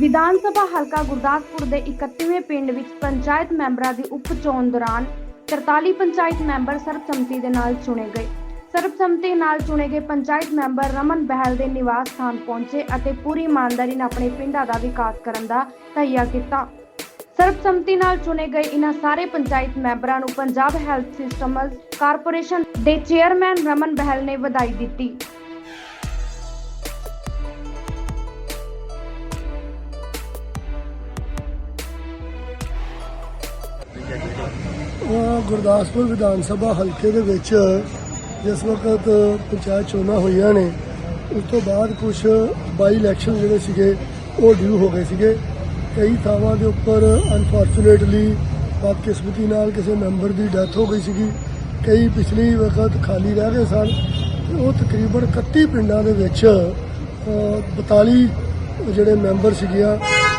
ਵਿਧਾਨ ਸਭਾ ਹਲਕਾ ਗੁਰਦਾਸਪੁਰ ਦੇ 31ਵੇਂ ਪਿੰਡ ਵਿੱਚ ਪੰਚਾਇਤ ਮੈਂਬਰਾਂ ਦੀ ਉਪ ਦੌਰਾਨ 43 ਪੰਚਾਇਤ ਮੈਂਬਰ ਸਰਬਸੰਮਤੀ ਦੇ ਨਾਲ ਚੁਣੇ ਗਏ। ਸਰਬਸੰਮਤੀ ਨਾਲ ਚੁਣੇ ਗਏ ਪੰਚਾਇਤ ਮੈਂਬਰ ਰਮਨ ਬਹਿਲ ਦੇ ਨਿਵਾਸ ਸਥਾਨ ਪਹੁੰਚੇ ਅਤੇ ਪੂਰੀ ਇਮਾਨਦਾਰੀ ਨਾਲ ਆਪਣੇ ਪਿੰਡਾਂ ਦਾ ਵਿਕਾਸ ਕਰਨ ਦਾ ਤਹਈਆ ਕੀਤਾ। ਸਰਬਸੰਮਤੀ ਨਾਲ ਚੁਣੇ ਗਏ ਇਨ੍ਹਾਂ ਸਾਰੇ ਪੰਚਾਇਤ ਮੈਂਬਰਾਂ ਨੂੰ ਪੰਜਾਬ ਹੈਲਥ ਸਿਸਟਮਜ਼ ਕਾਰਪੋਰੇਸ਼ਨ ਦੇ ਚੇਅਰਮੈਨ ਰਮਨ ਬਹਿਲ ਨੇ ਵਧਾਈ ਦਿੱਤੀ। ਅਹ ਗੁਰਦਾਸਪੁਰ ਵਿਧਾਨ ਸਭਾ ਹਲਕੇ ਦੇ ਵਿੱਚ ਜਿਸ ਵਕਤ ਪੰਚਾਇਤ ਚੋਣਾਂ ਹੋਈਆਂ ਨੇ, ਉਸ ਤੋਂ ਬਾਅਦ ਕੁਝ ਬਾਈ ਇਲੈਕਸ਼ਨ ਜਿਹੜੇ ਸੀਗੇ, ਉਹ ਡਿਊ ਹੋ ਗਏ ਸੀਗੇ। ਕਈ ਥਾਵਾਂ ਦੇ ਉੱਪਰ ਅਨਫੋਰਚੂਨੇਟਲੀ ਬਦਕਿਸਮਤੀ ਨਾਲ ਕਿਸੇ ਮੈਂਬਰ ਦੀ ਡੈਥ ਹੋ ਗਈ ਸੀਗੀ। ਕਈ ਪਿਛਲੀ ਵਕਤ ਖਾਲੀ ਰਹਿ ਗਏ ਸਨ। ਉਹ ਤਕਰੀਬਨ 31 ਪਿੰਡਾਂ ਦੇ ਵਿੱਚ, ਅਹ 42 ਜਿਹੜੇ ਮੈਂਬਰ ਸੀਗੀਆਂ,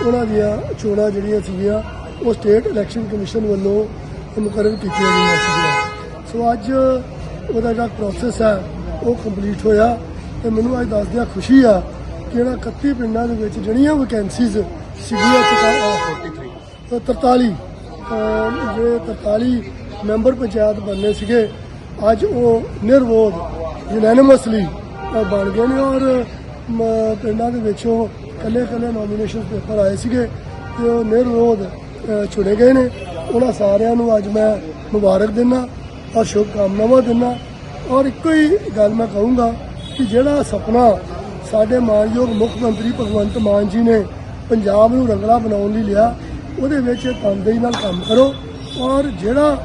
ਉਹਨਾਂ ਦੀਆਂ ਚੋਣਾਂ ਜਿਹੜੀਆਂ ਸੀਗੀਆਂ ਉਹ ਸਟੇਟ ਇਲੈਕਸ਼ਨ ਕਮਿਸ਼ਨ ਵੱਲੋਂ ਮੁਕਰਰ ਕੀਤੀਆਂ ਗਈਆਂ ਸੀਗੀਆਂ। ਸੋ ਅੱਜ ਉਹਦਾ ਜਿਹੜਾ ਪ੍ਰੋਸੈਸ ਹੈ, ਉਹ ਕੰਪਲੀਟ ਹੋਇਆ ਤੇ ਮੈਨੂੰ ਅੱਜ ਦੱਸਦਿਆਂ ਖੁਸ਼ੀ ਆ ਕਿ ਇਹਨਾਂ 31 ਪਿੰਡਾਂ ਦੇ ਵਿੱਚ ਜਿਹੜੀਆਂ ਵੈਕੈਂਸੀਜ਼ ਸੀਗੀਆਂ ਤੇ 43 ਜਿਹੜੇ 43 ਮੈਂਬਰ ਪੰਚਾਇਤ ਬਣਨੇ ਸੀਗੇ, ਅੱਜ ਉਹ ਨਿਰਵੋਧ ਯੂਨੈਨਿਮਸਲੀ ਬਣ ਗਏ ਨੇ ਔਰ ਪਿੰਡਾਂ ਦੇ ਵਿੱਚੋਂ ਕੱਲੇ ਕੱਲੇ ਨੋਮੀਨੇਸ਼ਨ ਪੇਪਰ ਆਏ ਸੀਗੇ ਤੇ ਉਹ ਨਿਰਵੋਧ ਚੁਣੇ ਗਏ ਨੇ। ਉਹਨਾਂ ਸਾਰਿਆਂ ਨੂੰ ਅੱਜ ਮੈਂ ਮੁਬਾਰਕ ਦਿੰਦਾ ਔਰ ਸ਼ੁਭ ਕਾਮਨਾਵਾਂ ਦਿੰਦਾ ਔਰ ਇੱਕੋ ਹੀ ਗੱਲ ਮੈਂ ਕਹੂੰਗਾ ਕਿ ਜਿਹੜਾ ਸੁਪਨਾ ਸਾਡੇ ਮਾਨਯੋਗ ਮੁੱਖ ਮੰਤਰੀ ਭਗਵੰਤ ਮਾਨ ਜੀ ਨੇ ਪੰਜਾਬ ਨੂੰ ਰੰਗਲਾ ਬਣਾਉਣ ਲਈ ਲਿਆ, ਉਹਦੇ ਵਿੱਚ ਤਨਦੇਹੀ ਨਾਲ ਕੰਮ ਕਰੋ। ਔਰ ਜਿਹੜਾ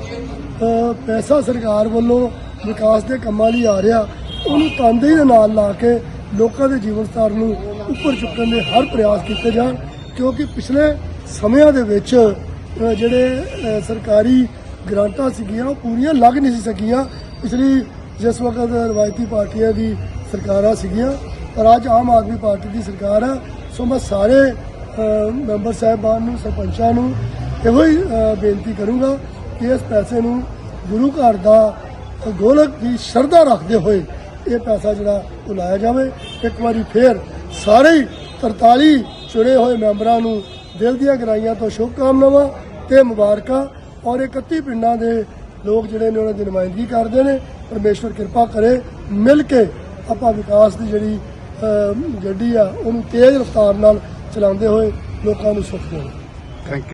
ਪੈਸਾ ਸਰਕਾਰ ਵੱਲੋਂ ਵਿਕਾਸ ਦੇ ਕੰਮਾਂ ਲਈ ਆ ਰਿਹਾ, ਉਹਨੂੰ ਤਨਦੇਹੀ ਦੇ ਨਾਲ ਲਾ ਕੇ ਲੋਕਾਂ ਦੇ ਜੀਵਨ ਸਤਰ ਨੂੰ ਉੱਪਰ ਚੁੱਕਣ ਦੇ ਹਰ ਪ੍ਰਯਾਸ ਕੀਤੇ ਜਾਣ। ਕਿਉਂਕਿ ਪਿਛਲੇ ਸਮਿਆਂ ਦੇ ਵਿੱਚ ਜਿਹੜੇ ਸਰਕਾਰੀ ਗ੍ਰਾਂਟਾਂ ਸੀਗੀਆਂ, ਉਹ ਪੂਰੀਆਂ ਲੱਗ ਨਹੀਂ ਸੀ ਸਕੀਆਂ। ਪਿਛਲੀ ਜਿਸ ਵਕਤ ਰਵਾਇਤੀ ਪਾਰਟੀਆਂ ਦੀ ਸਰਕਾਰਾਂ ਸੀਗੀਆਂ, ਪਰ ਅੱਜ ਆਮ ਆਦਮੀ ਪਾਰਟੀ ਦੀ ਸਰਕਾਰ ਹੈ ਸੋ ਮੈਂ ਸਾਰੇ ਮੈਂਬਰ ਸਾਹਿਬਾਨ ਨੂੰ, ਸਰਪੰਚਾਂ ਨੂੰ ਇਹੋ ਹੀ ਬੇਨਤੀ ਕਰੂੰਗਾ ਕਿ ਇਸ ਪੈਸੇ ਨੂੰ ਗੁਰੂ ਘਰ ਦਾ ਗੋਲਕ ਦੀ ਸ਼ਰਧਾ ਰੱਖਦੇ ਹੋਏ ਇਹ ਪੈਸਾ ਜਿਹੜਾ ਉਹ ਲਾਇਆ ਜਾਵੇ। ਇੱਕ ਵਾਰੀ ਫੇਰ ਸਾਰੇ ਹੀ 43 ਚੁਣੇ ਹੋਏ ਮੈਂਬਰਾਂ ਨੂੰ ਦਿਲ ਦੀਆਂ ਗਰਾਈਆਂ ਤੋਂ ਸ਼ੁਭਕਾਮਨਾਵਾਂ ਤੇ ਮੁਬਾਰਕਾਂ ਔਰ ਇਹ 31 ਪਿੰਡਾਂ ਦੇ ਲੋਕ ਜਿਹੜੇ ਨੇ ਉਹਨਾਂ ਦੀ ਨੁਮਾਇੰਦਗੀ ਕਰਦੇ ਨੇ, ਪਰਮੇਸ਼ਵਰ ਕਿਰਪਾ ਕਰੇ, ਮਿਲ ਕੇ ਆਪਾਂ ਵਿਕਾਸ ਦੀ ਜਿਹੜੀ ਗੱਡੀ ਆ, ਉਹਨੂੰ ਤੇਜ਼ ਰਫ਼ਤਾਰ ਨਾਲ ਚਲਾਉਂਦੇ ਹੋਏ ਲੋਕਾਂ ਨੂੰ ਸੁੱਖ ਦੇਣ। Thank you